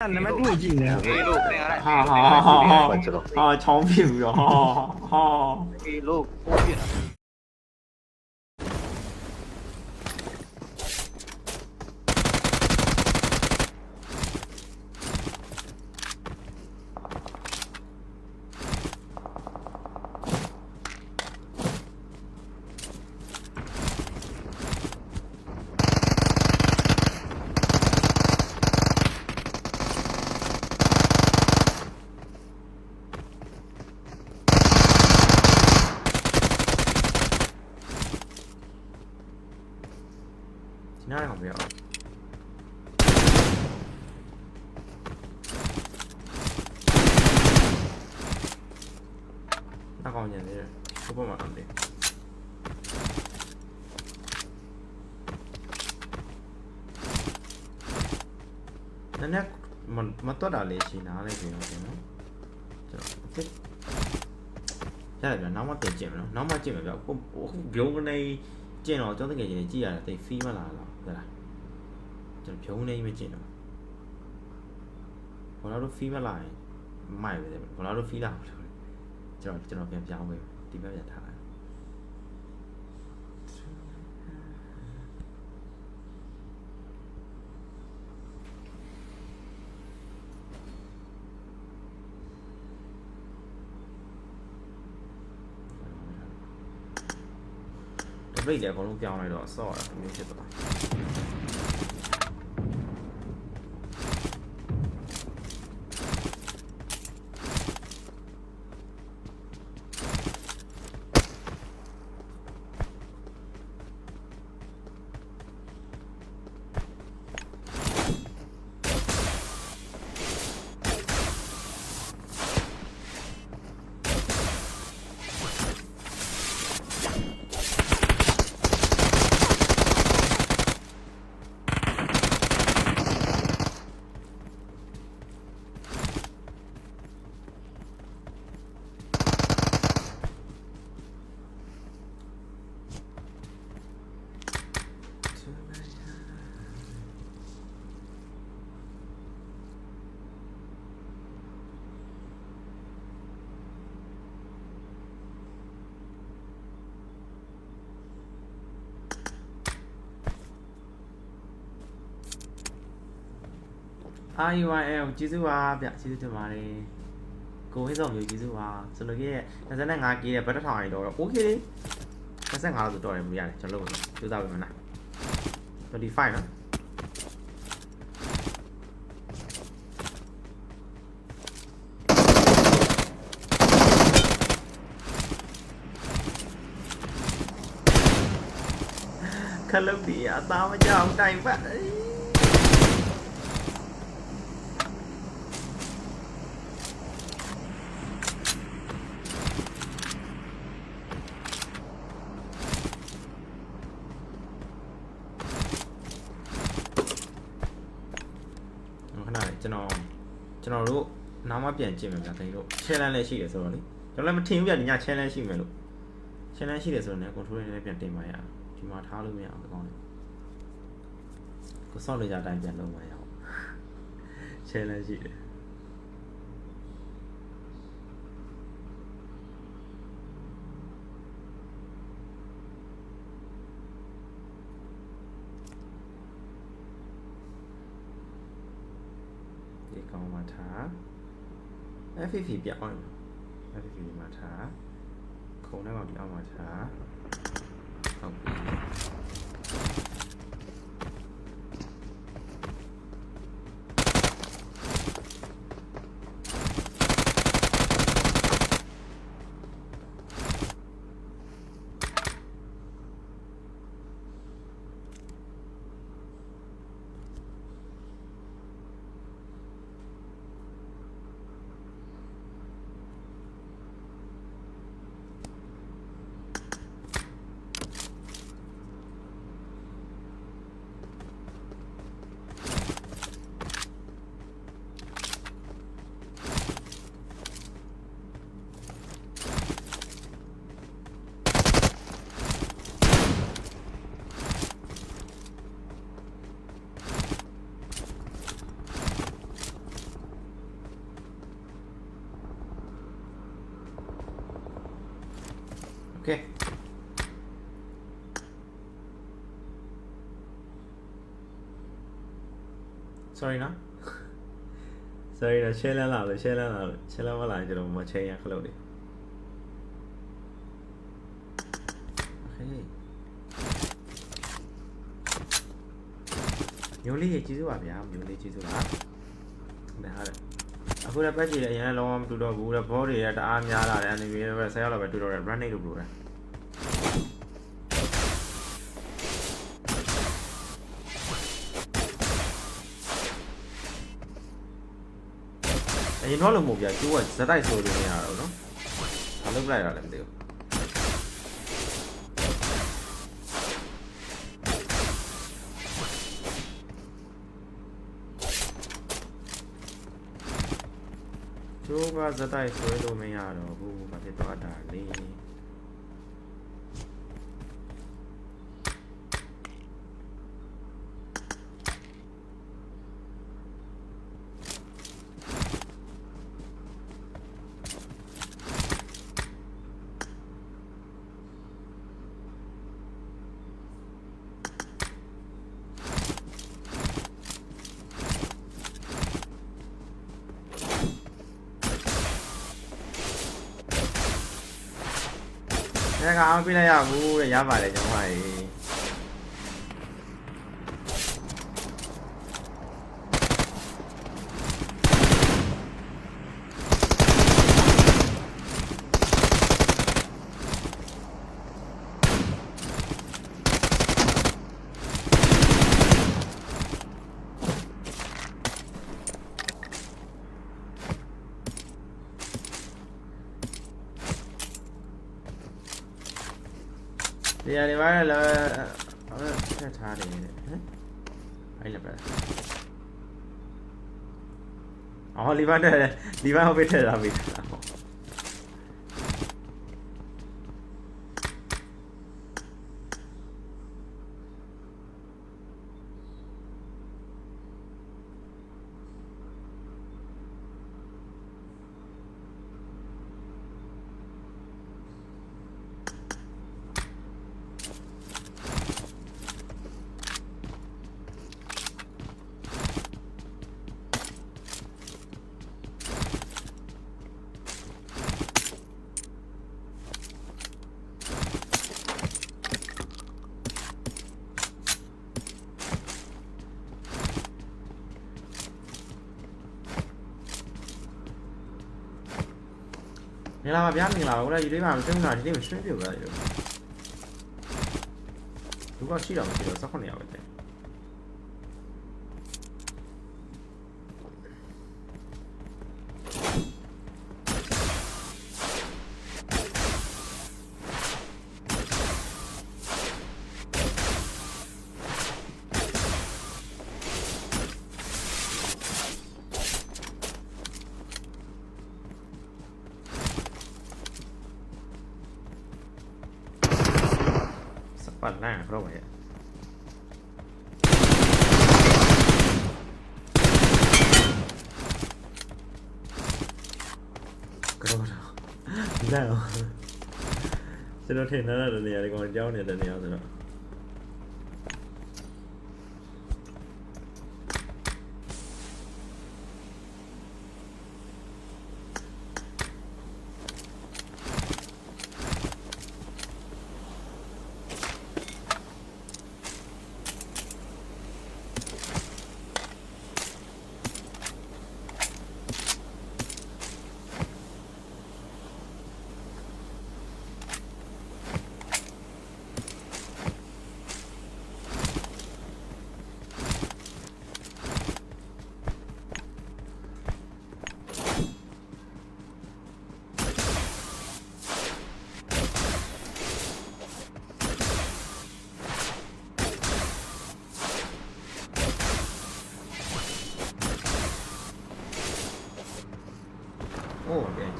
နာမည်တူကြည့်နေအေးလို့ပြန်ရဟာဟာဟာဟာဟာချောင်းဖြစ်ပြီးတော့ဟာဟာ အေးလို့ပိုးပြတာ ဒီနားကောင်မရအောင်နော က်ကောင်ညနေတယ်ဘုပ္ပမှာတော့တယ်နည်းနည်းမမတော့တာလေးရှင်နားလေးပြင်တော့တယ်နော်ကျွန်တော်ရတယ်ဗျာနောက်မှပြင်ကြည့်မယ်နော်နောက်မှကြည့်မယ်ဗျာကိုဘုံကနေကျင့်တော့ကျွန်တော်တကယ်ကြီးကြည့်ရတယ်တိတ်ဖီးမလာတော့ဟုတ်လားကျွန်တော်ဘုံနေမကျင့်တော့ဘောလာတို့ဖီးမလာရင်မိုက်ပဲတယ်ဘောလာတို့ဖီးလာ ကျွန်တော်ကျွန်တော်ပြန်ပြောင်းပေးဒီဘက်ပြန်ထားလိုက်တပိတ်လည်းအကုန်လုံးပြောင်းလိုက်တော့ဆော့ရတာမျိုးဖြစ်သွား IUIL ကျေးဇူးပါဗျကျေးဇူးတင်ပါတယ်ကိုဝင်းစောမျိုးကျေးဇူးပါကျွန်တော်ရဲ့25 K ရဲ့ဘတ်တစ်ထောင်ရင်တော့ okay လေ25လို့ဆိုတော့ရမရတယ်ကျွန်တော်လုပ်မယ်ကြိုးစားပေးမယ်နော်25နော်ခလုတ်ဒီအသားမကြောက်တိုင်ပတ်အေး ဟိုခဏလေးကျွန်တော်ကျွန်တော်တို့နားမ ပြန်ကြည့်မယ်ဗျာခင်ဗျတို့ challenge လည်းရှိတယ်ဆိုတော့လေကျွန်တော်လည်းမထင်ဘူးဗျာဒီည challenge ရှိမယ်လို့ challenge ရှိတယ်ဆိုတော့လည်း control နဲ့ပြန်တင်ပါရအောင်ဒီမှာထားလို့မရအောင်ဒီကောင်းလေးကိုစောင့်နေကြအတိုင်းပြန်လုပ်မှရအောင် challenge ရှိတယ်ဒီကောင်းမှထား FFP ပြအောင် FFP ဒီမှာထားခုံထဲကောင်ဒီအောက်မှာထားဟုတ်ပြီ sorry နော် sorry နော် share လန်းလာလို့ share လန်းလာလို့ share လန်းမလာရင်ကျွန်တော်မချိန်ရခလို့လေ okay မျိုးလေးရေကျေးဇူးပါဗျာမျိုးလေးကျေးဇူးပါဒါဟာလေအခုလည်းပတ်ကြည့်တယ်အရင်ကလုံးဝမတူတော့ဘူးတဲ့ဘောတွေကတအားများလာတယ် anime တွေပဲဆယ်ရောက်လောက်ပဲတူတော့တယ် running လို့ပြောတယ် ရင်တော့လို့မဟုတ်ဗျာကျိုးကဇက်တိုက်ဆိုလို့မရတော့နော်။ဘာလုပ်လိုက်ရလဲမသိဘူး။ကျိုးကဇက်တိုက်ဆွဲလို့မရတော့ဘူး။ဘာဖြစ်သွားတာလဲ။။အဲကအောင်ပြလိုက်ရဘူးတဲ့ရပါတယ်ကျွန်တော်ဟာကြီးတရားတွေပါလား အဲ့ဖြတ်ထားတယ်တဲ့ဟမ်အဲ့လည်း Aynen ama ne tarihi yine? Aynen böyle. Aha Livan Livan hobbit abi. မင်္ဂလာပါဗျာမင်္ဂလာပါဘုရားဒီလေးပါမသိဘူးလားဒီလေးမရှင်းပြပါဘူးလူကရှိတော့မရှိတော့စက်ခွန်နေရပဲတဲ့ ကတော့ဒီလိုက်အောင်ကျွန်တော်ထင်နေတာတဲ့နေရာလေးကောင်ကြောင်းနေတဲ့နေရာဆိုတော့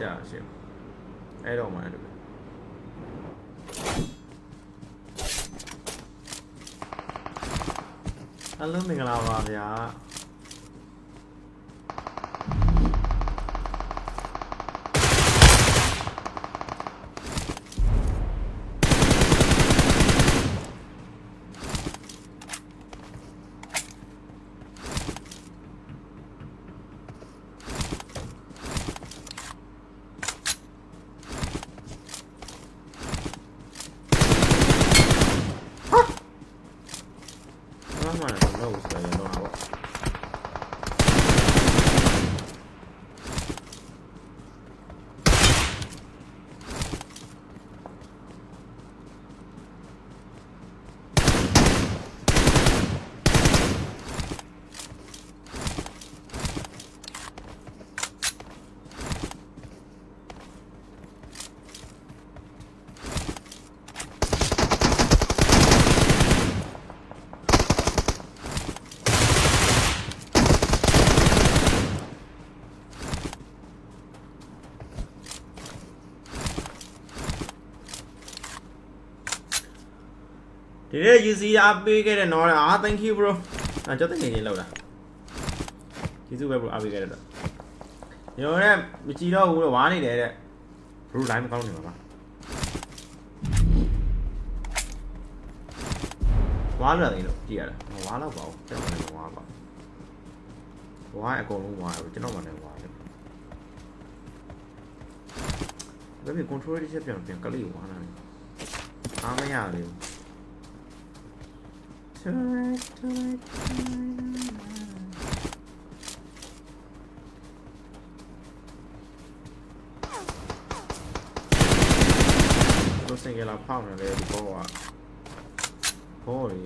อ้ပြန်ကြရှင်းအဲ့တော့မှအဲ့လိုအလုံးမင်္ဂလာပါဗျာ ဒီနေ့ UC အားပေးခဲ့တဲ့နော်အာ thank you bro အာကျွန်တော်တကယ်ကြီးလောက်တာကျေးဇူးပဲ bro အားပေးခဲ့တဲ့တော့ကျွန်တော်လည်းမကြည့်တော့ဘူးတော့ဝါနေတယ်တဲ့ bro line မကောင်းနေပါပါဝါလာတယ်လို့ကြည့်ရတာမဝါတော့ပါဘူးကျွန်တော်လည်းမဝါပါဝါအကုန်လုံးဝါတယ်ကျွန်တော်မှလည်းဝါတယ်ဒါပေမဲ့ control တစ်ချက်ပြန်ပြန်ကလေးဝါလာတယ်အားမရလေဘူး Tonight, tonight, tonight. တို့စင်ကလာဖောက်နေတယ်ဒီဘောကဘောရီ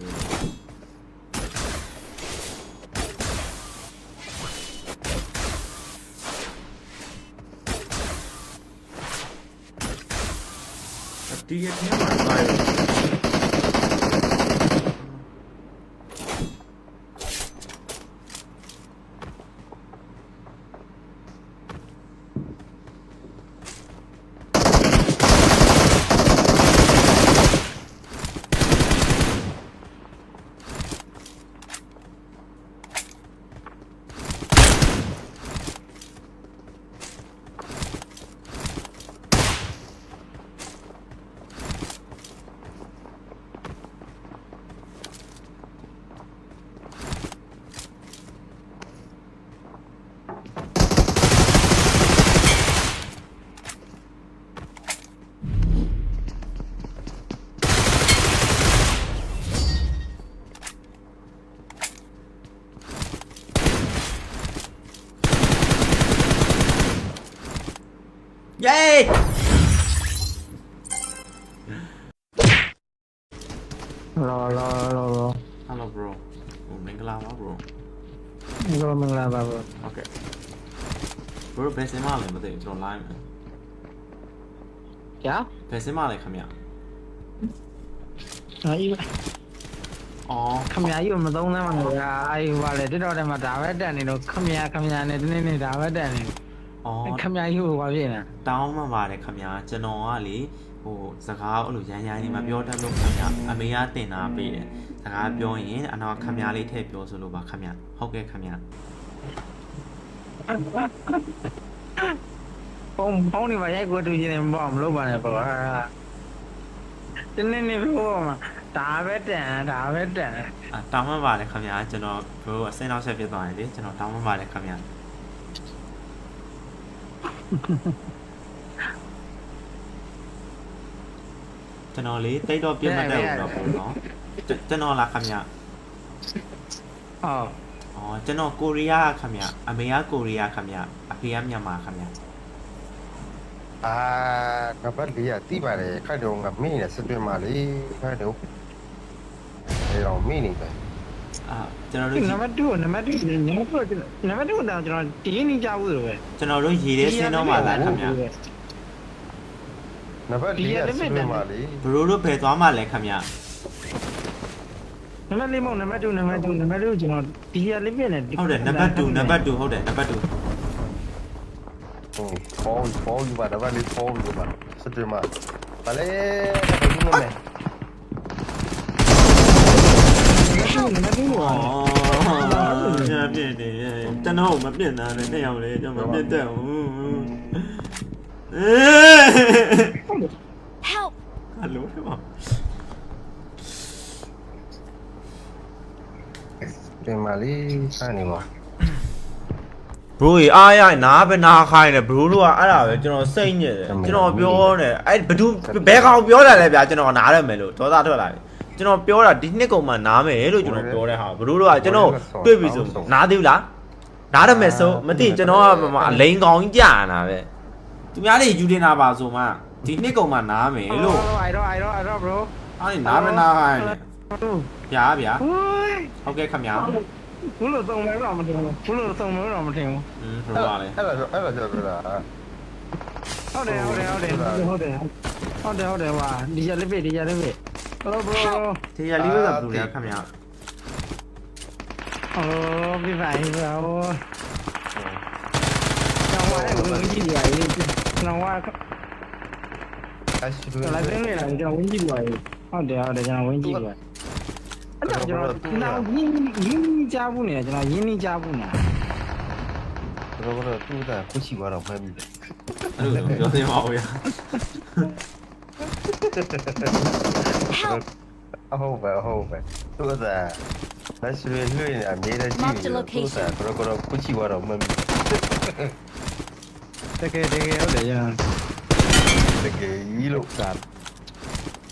အတီးရဲ့ထဲမှာတို ဟိုမင်္ဂလာပါ bro รอမင်္ဂလာပါဘ okay bro ဘယ်စင်မလဲမသိဘူးကျွန်တော် live မယ်ကြာဘယ်စင်မလဲခင်ဗျအေးအော်ခမကြီးမသုံးသမ်းမှာငါအေးပါလေတက်တော့တယ်မှာဒါပဲတက်နေတော့ခမခမနဲ့တနေ့နေ့ဒါပဲတက်နေအော်ခမကြီးကိုဘာဖြစ်နေတောင်းမှပါတယ်ခင်ဗျကျွန်တော်ကလေ ဟိုစကားအဲ့လိုရမ်းရမ်းလေးမပြောတတ်လို့ခင်ဗျအမေကတင်တာပေးတယ်စကားပြောရင်အနောက်ခင်ဗျလေးထည့်ပြောဆိုလို့ပါခင်ဗျဟုတ်ကဲ့ခင်ဗျပုံပုံနေမှာရိုက်ကိုတူချင်းနေမပေါ့မလုပ်ပါနဲ့ပေါ့တနေ့နေ့ပြောမှာဒါပဲတက်ဒါပဲတက်အာတောင်းမှပါတယ်ခင်ဗျကျွန်တော် bro အစင်းနောက်ဆက်ဖြစ်သွားတယ်လေကျွန်တော်တောင်းမှပါတယ်ခင်ဗျ ကျွန်တော်လေတိတ်တော့ပြတ်မတတ်ဘူးတော့ပေါ့နော်ကျွန်တော်လာခင်ဗျဟောอ๋อကျွန်တော်ကိုရီးယားခင်ဗျအမေကကိုရီးယားခင်ဗျအဖေကမြန်မာခင်ဗျအာငါဘက်လေးကတိပါတယ်ခိုက်တော့ငါမင်းနဲ့စစ်တွင်မလေးခိုက်တော့အဲတော့မင်းနေပဲအာကျွန်တော်တို့နံပါတ်2နံပါတ်2နံပါတ်2နံပါတ်2တော့ကျွန်တော်ဒီနေ့ကြားဘူးလို့ပဲကျွန်တော်တို့ရေထဲဆင်းတော့မှလားခင်ဗျ နံပါတ်လေးကစစ်တွင်မလေးဘရိုတို့ဖယ်သွားမှလဲခင်ဗျနံပါတ်4မဟုတ်နံပါတ်2နံပါတ်2နံပါတ်2ကျွန်တော်ဒီရလေးပြနေဟုတ်တယ်နံပါတ်2နံပါတ်2ဟုတ်တယ်နံပါတ်2ဟုတ်ပေါ်ပေါ်ယူပါနံပါတ်လေးပေါ်ယူပါစစ်တွင်မဗလေဘာလို့မလဲနံပါတ်2နံပါတ်2ဩပါကျွန်တော်ပြည့်တယ်ကျွန်တော်မပြည့်တာနဲ့နှစ်ယောက်လေကျွန်တော်မပြည့်တတ်ဘူးအေး Help! ဟယ်လိုဖြစ်ပါတွင်မလေးစနေပါဘရိုကြီးအားရနားပဲနားခိုင်းတယ်ဘရိုတို့ကအဲ့ဒါပဲကျွန်တော်စိတ်ညစ်တယ်ကျွန်တော်ပြောတယ်အဲ့ဘသူဘဲကောင်ပြောတယ်လဲဗျာကျွန်တော်နားရမယ်လို့ဒေါသထွက်လာတယ်ကျွန်တော်ပြောတာဒီနှစ်ကုန်မှနားမယ်လို့ကျွန်တော်ပြောတဲ့ဟာဘရိုတို့ကကျွန်တော်တွေ့ပြီဆိုနားသေးဘူးလားနားရမယ်ဆိုမသိကျွန်တော်ကအလိန်ကောင်ကြီးကြာနာပဲ သူများတွေယူတင်တာပါဆိုမှဒီနှစ်ကုန်မှနားမယ်လို့ I don't I don't I don't bro အားနားပဲနားခိုင်းတယ်ဗျာဗျာဟိုးဟုတ်ကဲ့ခင်ဗျာဘူးလို့သုံးမဲတော့မတင်ဘူးဘူးလို့သုံးမဲတော့မတင်ဘူးอืมဘရိုကလည်းအဲ့ဒါအဲ့ဒါကြောက်တာဟုတ်တယ်ဟုတ်တယ်ဟုတ်တယ်ဟုတ်တယ်ဟုတ်တယ်ဟုတ်တယ်ဟာဒီရလေးပြဒီရလေးပြ Hello bro ထေရလေးပဲကဘရိုလဲခင်ဗျာဟိုပြပါရင်ဘရောကျွန်တော်လည်းဝင်ကြည့်ရည်ကျွန်တော်ကအဲ့ရှိလို့လိုက်သိနေတယ်ကျွန်တော်ဝင်ကြည့်ပါရေးဟုတ်တယ်ဟုတ်တယ်ကျွန်တော်ဝင်ကြည့်ပါအဲ့ဒါကျွန် တော်ကျွန်တော်ရင်းရင်းကြားဘူးနေကျွန်တော်ရင်းနှီးကြားဘူးနေကျွန်တော်ကတော့သူ့တာခုရှိသွားတော့မှတ်မိတယ်အဲ့လိုပြောသိမှာဗျာအဟုတ်ပဲအဟုတ်ပဲသူ့တာလက်ရှိလွှဲနေအမြဲတမ်းကြည့်နေသူ့တာကျွ Tekel tekel udah jangan. Tekel gila kan.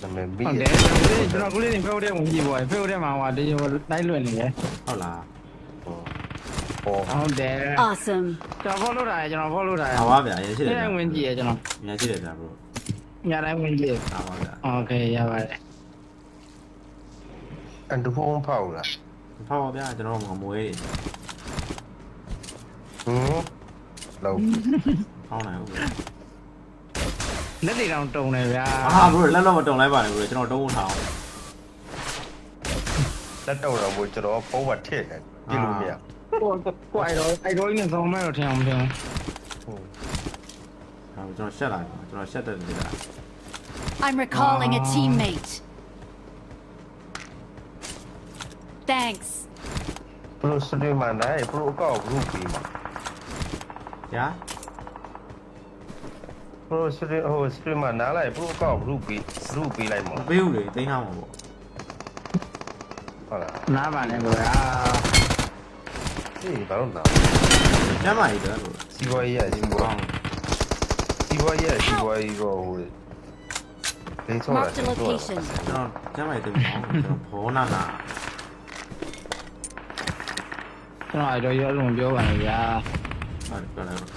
Sampai bi. Oke, jadi kalau aku lihat info dia mau gigi boy. Info dia mau ada yang naik lu ini ya. Oh lah. Oh. Oh deh. Awesome. Jangan follow dah, jangan follow dah. Awak biar ya sih. Yang main dia jangan. Ya sih dah bro. Ya dah main dia. Awak dah. Oke, ya baik. အန်တူဖုန်းဖောက်လားဖောက်ပါဗျာကျွန်တော်ငမွေးတယ်ဟမ် လောက်ဖောင်းနိုင်ဘူးဗျာလက်တွေတောင်တုံတယ်ဗျာအာ bro လက်တော့မတုံလိုက်ပါနဲ့ bro ကျွန်တော်တုံးဖို့ထားအောင်လက်တော့တော့ဘို့ကျွန်တော်ဖုန်းမထည့်တယ်ပြလို့မရကိုကိုအိုင်တော့အိုင်တော့နဲ့သုံးမဲ့တော့ထင်အောင်ထင်အောင်ဟုတ်ဟာကျွန်တော်ရှက်လာပြီကျွန်တော်ရှက်တယ်နေတာ I'm recalling a teammate. Thanks. ဘလို့စနေမနိုင်ဘလို့ကောက်ဘူးပြီမှာ ညာဘလို့စနေဟိုစနေမနားလိုက်ဘလို့ကောက်ဘူးပြီဘူးပြီလိုက်မှာမပေးဘူးလေတိန်းထားမှာပေါ့ဟုတ်လားနားပါနဲ့ကွာအေးဘာလို့နာကျမ်းမာရေးတော့ bro စီဝါရေးရစီဝါကောင်းစီဝါရေးစီဝါရေးကိုဟိုဒိတ်ဆောတာ Marked a location. ကျွန်တော်ကျမ်းမာရေးတိတ်မအောင်ကျွန်တော်ဘောနာနာကျွန်တော်အိုင်တော့ရောလုံးပြောပါနဲ့ဗျာ ဟုတ်တယ်ပြောလိုက်တော့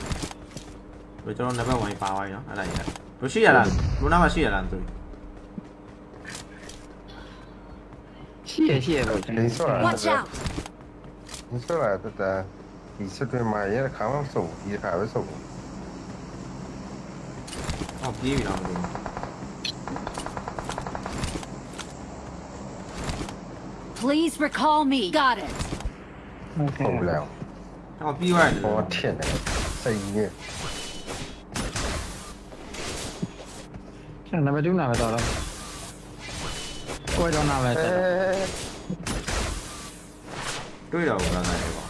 ဘယ်ကျွန်တော်နံပါတ်1ပါသွားပြီနော်အဲ့ဒါကြီးမရှိရလားလူနာမရှိရလားမသိဘူးရှိရရှိရတော့ကျွန်တော်ဆော့ရ Watch တာ out! 你说来这的，你说对嘛？也是看我手，也看我手。အော်ပြေးပြီလားမသိဘူး Please recall me. Got it. 受不了。 တ်လားဟောပြေးသွားတယ်ဟောထင်တယ်စိတ်ညစ်ကျွန်တော်နံပါတ်2နာပဲတော့တော့ကိုယ်တော့နာပဲအဲဆက်တော့တွေးတော့ဘူးလားနိုင်ပါ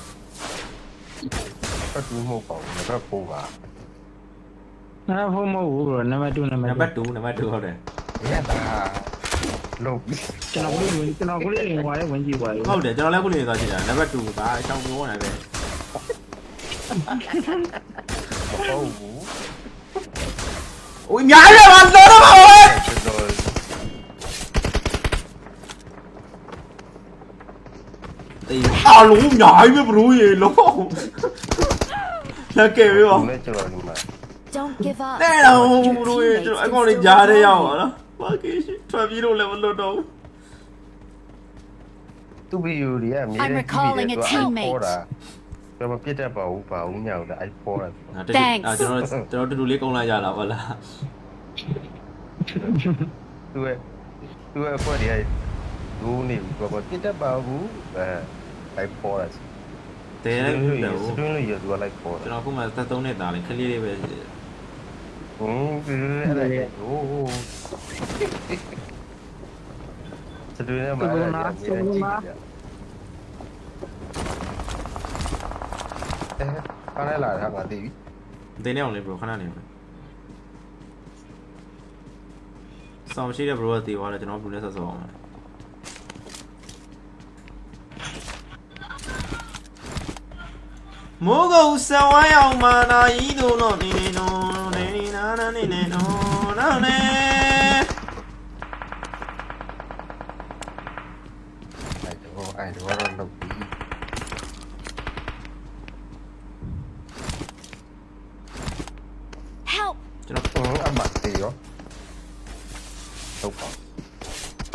ပတ်တူးမဟုတ်ပါဘူးငါကပိုးပါနားဖုန်းမဟုတ်ဘူးဘရိုနံပါတ်2နံနံပါပါတ်တ်2နံပါတ်2ဟုတ်တယ်ရတာလုံးပြီးကျွန်တော်ကလေးဝင်ကျွန်တော်ကလေးဝင်သွားတယ်ဝင်ကြည့်သွားတယ်ဟုတ်တယ်ကျွန်တော်လည်းခုနေသွားကြည့်တာနံပါတ်2ကအချောင်းပြောနေပဲမဟုတ်ဘူး။အိုးအများကြီးပါ လောတော့ပါဝဲကျွန်တော်။တေးအားလုံးအများကြီးပဲဘလို့ရေလော။လက်ကဲပြီပါနဲ့ကျွန်တော်ဒီမှာ Don't give up. ။တဲ့တော့ Your ဘလို့ရေ teammates ကျွန်တော်အ can ကောင်လေး still ကြားရရ recall အောင် me. နော်။ဘာကေရှိထွ က်ပြေးလို့လည်းမလွတ်တော့ဘူးသူ့ဗီဒီယိုတွေကအမြဲတမ်း I'm recalling a teammate. ကျွန်တော်ပြစ်တတ်ပါဘူးပါဘူးညောင်တယ်အိုက်ပေါ်တာ။အဲ့ကျွန်တော်ကျွန်တော်တူတူလေးကုန်းလိုက်ကြလာပါလားသူကသူကဖွဲ့တယ်ဘူးနေဘူးဘာပြစ်တတ်ပါဘူးအဲအိုက်ပေါ်တာ။တဲလည်းမလို့စတွင်းလို့ရသူကလိုက်ပေါ်ကျွန်တာတော်ခုမှသက်သုံးနဲ့တာလေးခလေးလေးပဲဟွန်းအဲ့ဒါဟိုးစတွင်းနဲ့မှာအဲ့ဒါကြည့်ကြည့် အဲခါလာတာငါသိပြီ။တင်းနေအောင်လေးဘလို့ခဏနေအောင်။ဆောင်းရှိတဲ့ဘလို့တေးသွားတယ်ကျွန်တော်ဘလို့နဲ့ဆက်ဆောအောင်။မိုးကုတ်ဆံဝိုင်းအောင်မာနာဤတို့တော့နေနေနော်နေနေနာနာနေနေနော်နာနေ အဲ့တော့အဲ့တော့တော့လုပ်ပြီး Help. ကျွန်တော် ဟွ န်းအမတ်တေရောတော့ပါ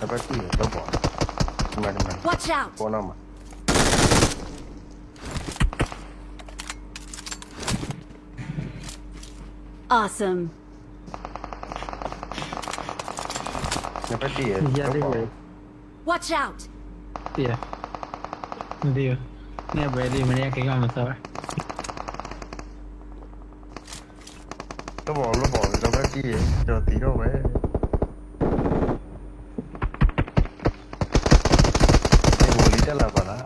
အပတ်တီတော့ပါဒီမှာဒီမှာ Watch out. ပေါ်တော့မှာ Awesome. အပတ်တီရရတော့တဲ့ပါပဲ Watch out. တည်မတည်နေဘယ်ဒီမနေ့ကိ န်းကမစောတော့ဘောလို့ဘောတော့ပတ်တီရတော့တီတော့ပဲလာပါလား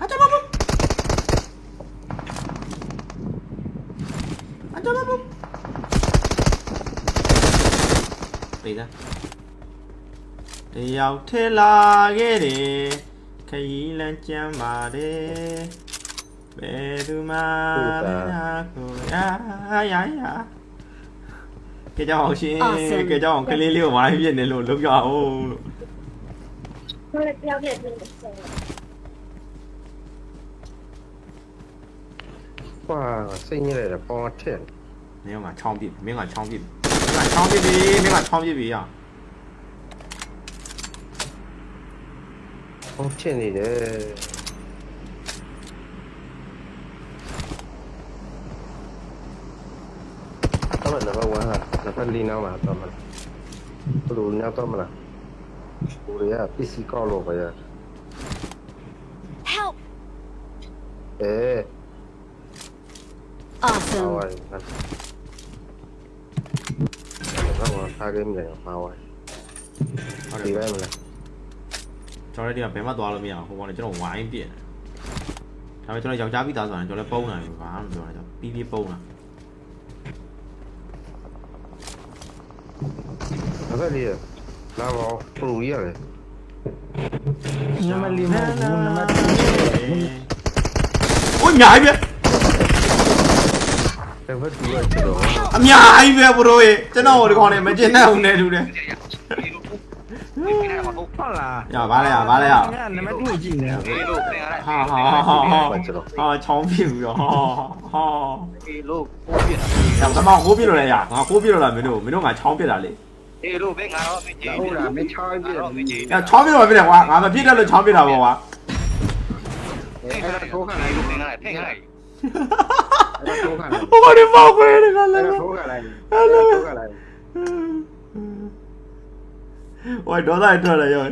အချမဘအချမဘပေးသားတယောက်ထဲလာခဲ့တယ်ခရီးလမ်းကြမ်းပါတယ် ဘယ်သူမှမနာကိုရာရာရာကြကြောင်ရှင် Awesome. ကြကြောင်ကလေးလေးကိုဝိုင်းပြနေလို့လုံးရအောင်လို့ကွာစိတ်ညစ်လိုက်တာပေါ်ထက်မင်းကချောင်းပြစ်မင်းကချောင်းပြစ်မင်းကချောင်းပြစ်ပြီမင်းကချောင်းပြစ်ပြီရပေါ်ထက်နေတယ် တော့လည်းဘာဝါဟာလည်းလီနာမှာတော့မလားဘလို့ညတော့မလားကိုရီးယား PC ကောက်လို့ပဲရ Help! အဲဟော Awesome. ဝိုင်းဟာဘာဝါထားခဲ့မြင်မှာဝိုင်းဟုတ်ဒီတယ်ပဲမလားကျွန်တော်တို့ကဘယ်မှသွားလို့မရဘူးဟိုကောင် ကကျွန်တော်ဝိုင်းပြစ်ဒါပေမဲ့ကျွန်တော်ယောက်ျားပြီးသားဆိုရင်ကျွန်တော်လည်းပုံးနိုင်ဘူးဘာမှမပြောနိုင်ဘူးပြီးပြီးပုံးတာဘာလဲလာပါပရိုရီရတယ်နမလီမဘူးနမအိုးအများကြီးပဲတပတ်တူရချတော့အများကြီးပဲဘရိုရေကျွန်တော်ဒီကောင်နဲ့မကျင်တဲ့ဦးနဲ့တူတယ်ဒီလိုဒီလိုဟုတ်ဟုတ်လားရပါလေရပါလေရနမတူကြည့်နေဒီလိုသင်ရတယ်ဟာဟာဟာဟာချောင်းပြစ်ပြီးတော့ဟာဟာဒီလိုကိုပြစ်တာ။ဒါမှမဟုတ်ကိုးပြလို့လည်းရ။ငါကိုးပြလို့လားမင်းတို့မင်းတို့ငါချောင်းပြတာလေ ဒီလိုပဲငါတော့မကြည့်ဟုတ်လားမချောင်းပြတော့မကြည့်။အဲချောင်းပြလို့မပြတယ်ကွာ။ငါမပြတယ်လို့ချောင်းပြတာပေါ့ကွာအဲ့ဒါထိုးခါလိုက်လို့သင်ရတယ်ထင်လိုက်အဲ့ဒါထိုးခါလိုက်။ဟိုကနေပေါက်ခွဲတယ်ကလည်းအဲ့ဒါထိုးခါလိုက်အဲ့ဒါထိုးခါလိုက်။ဟိုဒေါသထွက်တယ်ရော